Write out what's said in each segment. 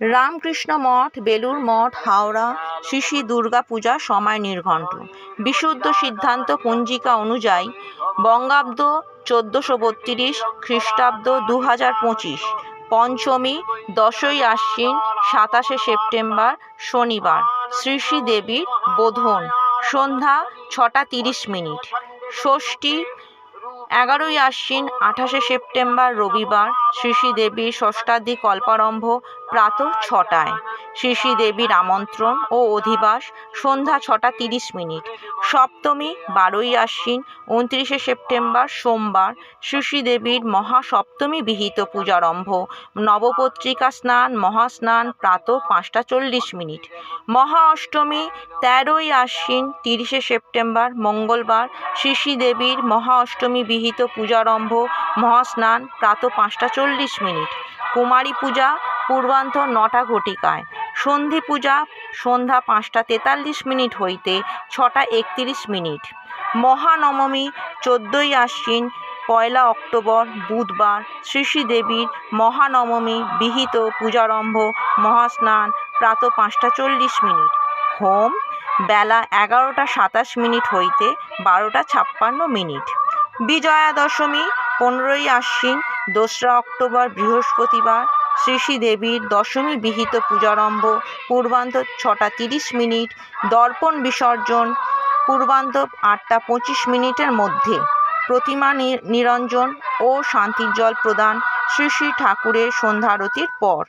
রামকৃষ্ণ মঠ বেলুড় মঠ, হাওড়া শ্রী শ্রী দুর্গা পূজা, সময় নির্ঘণ্ট। বিশুদ্ধ সিদ্ধান্ত পঞ্জিকা অনুযায়ী বঙ্গাব্দ চোদ্দোশো বত্রিশ খ্রিস্টাব্দ দু হাজার পঁচিশ, পঞ্চমী দশই আশ্বিন সাতাশে সেপ্টেম্বর শনিবার শ্রী শ্রী দেবীর বোধন, সন্ধ্যা ছটা তিরিশ মিনিট। ষষ্ঠী এগারোই আশ্বিন, আঠাশে সেপ্টেম্বর, রবিবার শ্রী শ্রী দেবীর ষষ্ঠাদি কল্পারম্ভ, প্রাত ছটায়। শ্রী শ্রী দেবীর আমন্ত্রণ ও অধিবাস সন্ধ্যা ছটা তিরিশ মিনিট। সপ্তমী, বারোই আশ্বিন, উনত্রিশে সেপ্টেম্বর, সোমবার শ্রী শ্রী দেবীর মহাসপ্তমী বিহিত পূজারম্ভ। নবপত্রিকা স্নান, মহাস্নান, প্রাতঃ পাঁচটা চল্লিশ মিনিট। মহা অষ্টমী, তেরোই আশ্বিন, তিরিশে সেপ্টেম্বর, মঙ্গলবার শ্রী শ্রী দেবীর মহা অষ্টমী বিহিত পূজারম্ভ, মহাস্নান, প্রাতঃ পাঁচটা চল্লিশ মিনিট। কুমারী পূজা পূর্বান্ত নটা ঘটিকায়। সন্ধি পূজা, সন্ধ্যা পাঁচটা তেতাল্লিশ মিনিট হইতে ছটা একত্রিশ মিনিট। মহানবমী, চোদ্দোই আশ্বিন, পয়লা অক্টোবর, বুধবার শ্রী দেবীর মহানবমী, বিহিত পূজারম্ভ, মহাস্নান, প্রাতঃ পাঁচটা চল্লিশ মিনিট। হোম, বেলা এগারোটা সাতাশ মিনিট হইতে বারোটা ছাপ্পান্ন মিনিট। বিজয়া দশমী, পনেরোই আশ্বিন, দোসরা অক্টোবর, বৃহস্পতিবার শ্রী শ্রী দেবীর দশমী বিহিত পূজারম্ভ পূর্বান্ত ছটা তিরিশ মিনিট, দর্পণ বিসর্জন পূর্বান্ত আটটা পঁচিশ মিনিটের মধ্যে। প্রতিমা নিরঞ্জন ও শান্তির জল প্রদান শ্রী শ্রী ঠাকুরের সন্ধ্যারতির পর।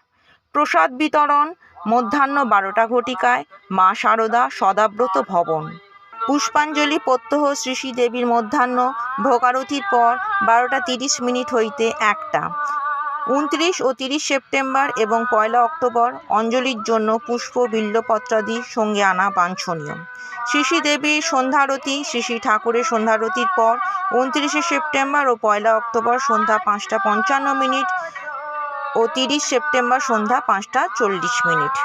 প্রসাদ বিতরণ, মধ্যাহ্ন বারোটা ঘটিকায় মা শারদা সদাব্রত ভবন। পুষ্পাঞ্জলি প্রত্যহ শ্রী শ্রী দেবীর মধ্যাহ্ন ভোগারতির পর বারোটা তিরিশ মিনিট হইতে একটা। উনত্রিশ ও তিরিশ সেপ্টেম্বর এবং পয়লা অক্টোবর অঞ্জলির জন্য পুষ্প বিল্লপত্রাদি সঙ্গে আনা বাঞ্ছনীয়। শ্রী দেবীর সন্ধ্যারতি শ্রী ঠাকুরের সন্ধ্যারতির পর উনত্রিশে সেপ্টেম্বর ও পয়লা অক্টোবর সন্ধ্যা পাঁচটা পঞ্চান্ন মিনিট ও তিরিশ সেপ্টেম্বর সন্ধ্যা পাঁচটা চল্লিশ মিনিট।